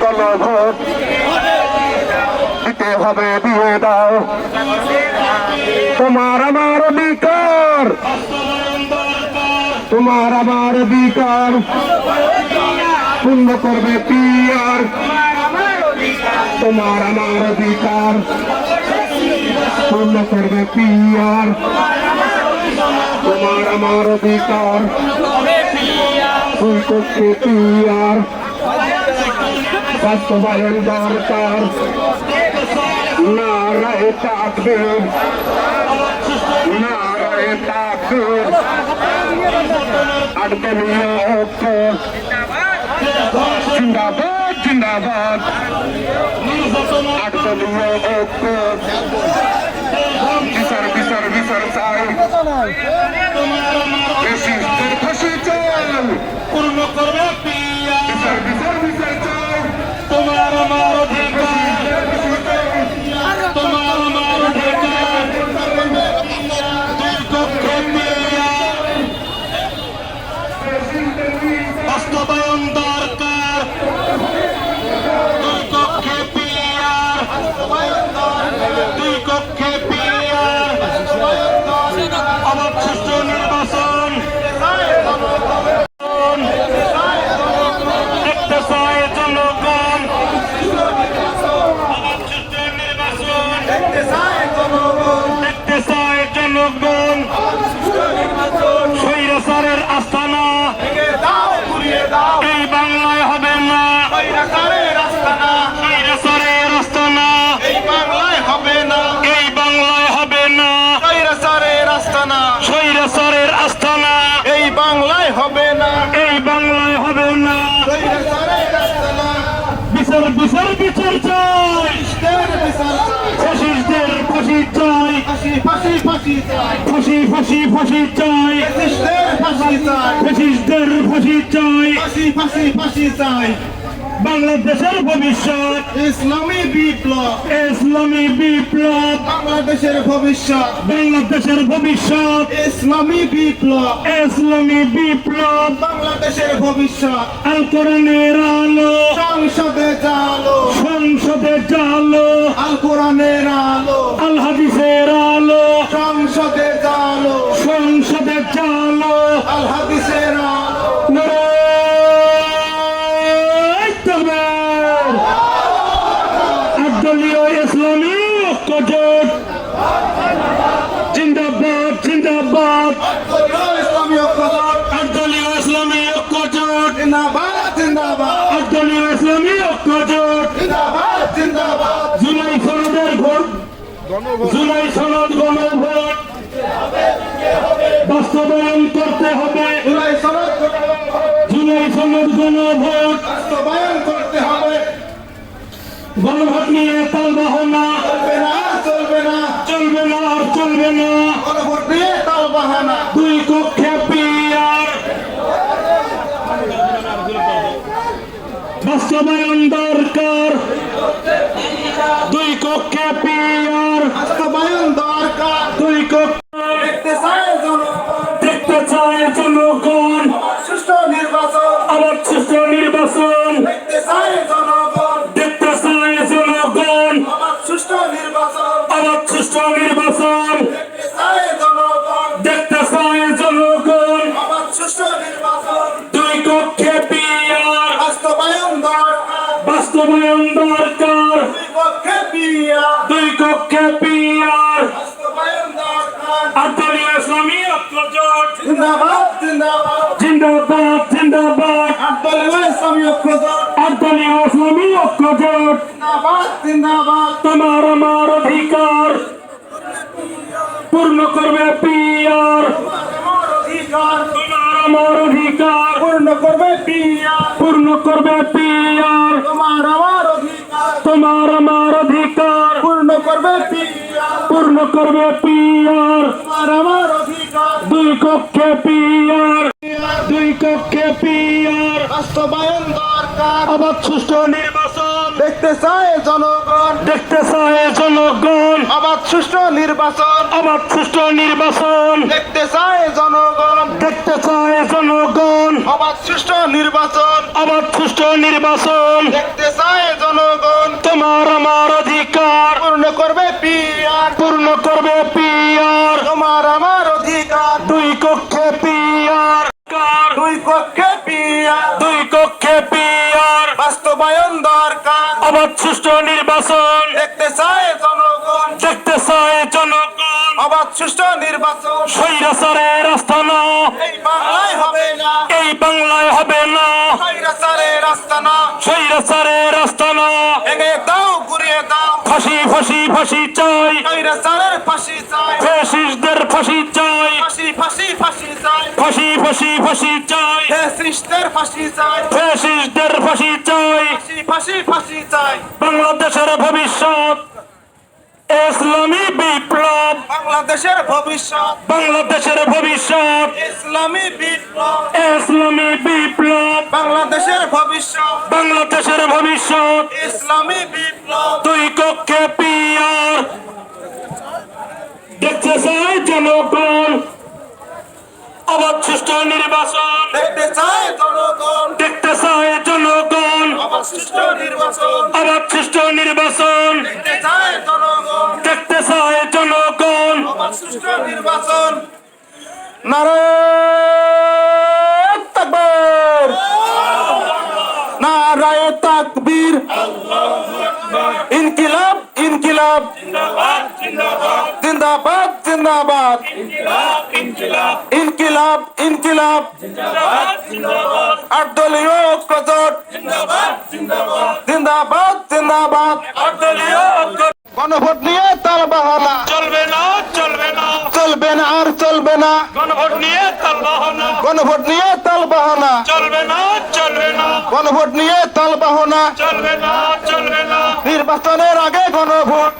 গণভোট দিতে হবে, দিয়ে দাও। তোমার আমার অধিকার তোমার আমার অধিকার পূর্ণ করবে পিয়ার। তোমার আমার অধিকার পূর্ণ করবে পিয়ার। তোমার আমার অধিকার তুই করছে পিয়ার। বাস্তবায়ন দরকার নারায় থাকবে নারায় থাকবে আটদলীয় ঐক্য জিন্দাবাদ জিন্দাবাদ আটদলীয় ঐক্য বিচার বিচার বিচার চাই বেশি ফাঁসি চাই পূর্ণ করবে পিয়া বাস্তবায়ন বিচার চাই ফসিসদের ফাঁসি চাই ফাঁসি ফাঁসি ফাঁসি চাই ফাঁসি ফাঁসি ফাঁসি চাই ফ্যাসিস্টের ফাঁসি চাই ফসিসদের ফাঁসি চাই ফাঁসি ফাঁসি ফাঁসি চাই বাংলাদেশের ভবিষ্যৎ। ইসলামী বিপ্লব। ইসলামী বিপ্লব। বাংলাদেশের ভবিষ্যৎ। বাংলাদেশের ভবিষ্যৎ। ইসলামী বিপ্লব। ইসলামী বিপ্লব। বাংলাদেশের ভবিষ্যৎ। আল কোরআনের আলো। সংসদে জালো। সংসদে জালো। আল কোরআনের আলো। আল হাদিসের আলো। সংসদে জালো। সংসদে জালো। আল হাদিসের একদলীয় ইসলামী ঐক্য জোট জিন্দাবাদ জিন্দাবাদ। জুলাই সনদের ভোট। জুলাই সনদ গণভোট। বাস্তবায়ন করতে হবে। জুলাই সনদ গণভোট। বাস্তবায়ন করতে হবে। গণভোট নিয়ে তাল বাহনা চলবে না চলবে না। চলবে না আর চলবে না। গণভোট দিয়ে তাল বাহানা দুই কক্ষে পিয়ার বাস্তবায়ন দরকার। দুই কক্ষে পিয়ার। বাস্তবায়ন দরকার। দুই কক্ষে জিন্দাবাদ জিন্দাবাদ জিন্দাবাদ আব্দুল ইসলামী ঐক্যজোট আটদলীয় ইসলামী ঐক্য জোট জিন্দাবাদ জিন্দাবাদ তোমার আমার অধিকার পূর্ণ করবে পিয়ার আমার অধিকার তোমার আমার অধিকার পূর্ণ করবে পিয়া পূর্ণ করবে পিয়ার তোমার আমার অধিকার তোমার আমার অধিকার পূর্ণ করবে পিয়া পূর্ণ করবে পিয়ার তোমার আমার অধিকার দুই কক্ষে পিয়ার দুই কক্ষে পিয়ার। বাস্তবায়ন দরকার। আবার সুষ্ঠু নির্বাচন। দেখতে চায় জনগণ। দেখতে চায় জনগণ। অবাধ সুষ্ঠু নির্বাচন। আবার সুষ্ঠু নির্বাচন। দেখতে চায় জনগণ। দেখতে চায় জনগণ। অবাধ সুষ্ঠু নির্বাচন। আবার সুষ্ঠু নির্বাচন। দেখতে চায় জনগণ। তোমার আমার অধিকার। পূর্ণ করবে পিয়ার। পূর্ণ করবে পিয়ার। তোমার আমার অধিকার। দুই কক্ষে পিয়ার। দুই কক্ষে পিয়ার। দুই কক্ষে পিয়ার। বাস্তবায়ন দরকার। আবার সুষ্ঠু নির্বাচন। দেখতে চায় জনগণ। দেখতে চায় জনগণ। অবাধ সুষ্ঠু নির্বাচন। স্বৈরাচারের আস্থানা এই বাংলায় হবে না। এই বাংলায় হবে না। স্বৈরাচারের রাস্তা না। স্বৈরাচারের আস্থানা ভেঙে দাও ফাঁসি ফাঁসি ফাঁসি চাই। ফাঁসিদের ফাঁসি চাই। ফাঁসি চাই। ফাঁসি ফাঁসি ফাঁসি চাই। ফাঁসি ফাঁসি ফাঁসি চাই। ফাঁসি চাই। ফাঁসি ফাঁসি ফাঁসি চাই। বাংলাদেশের ভবিষ্যৎ। ইসলামী বিপ্লব। বাংলাদেশের ভবিষ্যৎ। বাংলাদেশের ভবিষ্যৎ। ইসলামী বিপ্লব। ইসলামী বিপ্লব। বাংলাদেশের ভবিষ্যৎ। বাংলাদেশের ভবিষ্যৎ। ইসলামী বিপ্লব। দুই কক্ষে পিয়ার। দেখতে চাই জনগণ। সুষ্ঠু নির্বাচন। দেখতে চায় জনগণ। দেখতে চায় জনগণ। সুষ্ঠু নির্বাচন। সুষ্ঠু নির্বাচন। সুষ্ঠু নির্বাচন। নারায়ণ তাকবীর। নারায় তাকবীর। ইনকিলাব ইনকিলাব। জিন্দাবাদ জিন্দাবাদ ইনকিলাব ইনকিলাব আট দলীয় ঐক্যজোট জিন্দাবাদ জিন্দাবাদ গণভোট নিয়ে তাল বাহানা চলবে না চলবে না চলবে না আর চলবে না গণভোট নিয়ে তাল বাহানা গণভোট নিয়ে তাল বাহানা চলবে না চলবে না। গণভোট নিয়ে তাল বাহানা চলবে না চলবে না। নির্বাচনের আগে গণভোট।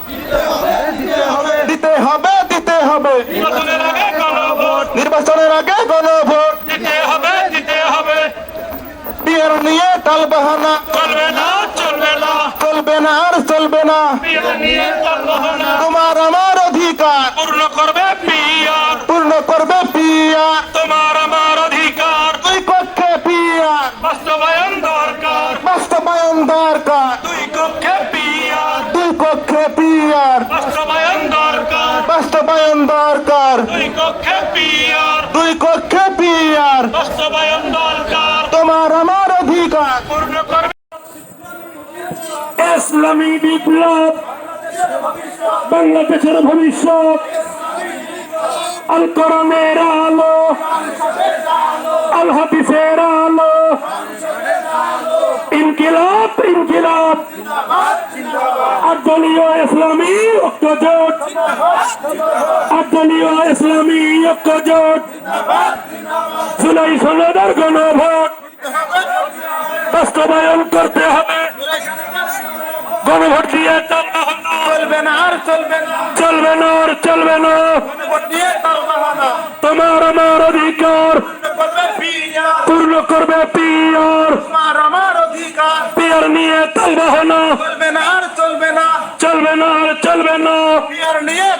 দিতে হবে দিতে হবে। নির্বাচনের আগে গণভোট। নির্বাচনের আগে গণভোট। দিতে হবে দিতে হবে। বিয়ের নিয়ে তাল বাহানা চলবে না চলবে না আর চলবে না। তোমার আমার অধিকার। পূর্ণ করবে পিয়ার পূর্ণ করবে পিয়া তোমার আমার অধিকার। দুই কক্ষে পিয়া বাস্তবায়ন দরকার। বাস্তবায়ন দরকার। দুই কক্ষে পিয়ার দুই কক্ষে পিয়ার বাস্তবায়ন দরকার। বাস্তবায়ন দরকার। দুই কক্ষে পিয়ার দুই কক্ষে পিয়ার বাস্তবায়ন দরকার তোমার আমার অধিকার পূর্ণ করবে ইসলামী বিপ্লব, বাংলাদেশের ভবিষ্যৎ আল কোরআনের আলো আল হাদিসের আলো, ইনকিলাব ইনকিলাব আদলীয় ইসলামী ঐক্যজোট আদলীয় ইসলামী ঐক্যজোট, জুলাই সনদের গণভোট বাস্তবায়ন করতে হবে। গণভোট দিয়ে চলবে না। চলবে না আর চলবে না। চলবে না আর চলবে না। তোমার আমার অধিকার। পূর্ণ করবে অধিকার। পিয়ার নিয়ে তাল বাহানা চলবে না আর চলবে না। চলবে না আর চলবে না। পিয়ার নিয়ে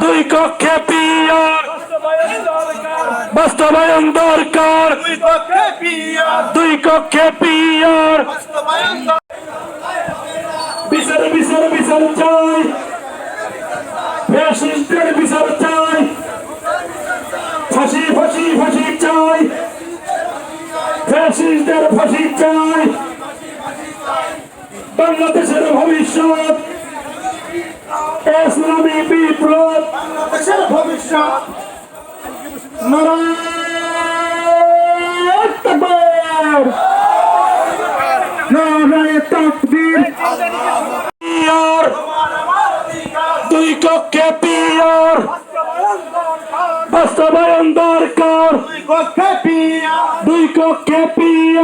দুই কক্ষে পিয়ার বাস্তবায়ন দরকার। দুই কক্ষে পিয়ার। বিচার বিচার বিচার চাই। ফ্যাসিস্টের বিচার চাই। ফাঁসি ফাঁসি ফাঁসি চাই। ফ্যাসিস্টের ফাঁসি চাই। বাংলাদেশের ভবিষ্যৎ। ইসলামী বিপ্লব বাংলাদেশের ভবিষ্যৎ নারায়ণ তাকবীর নারায়ণ তাকবীর পিয়ার তোমার আমার অধিকার দুই কক্ষে পিয়ার বাস্তবায়ন দরকার। দুই কক্ষে পিয়ার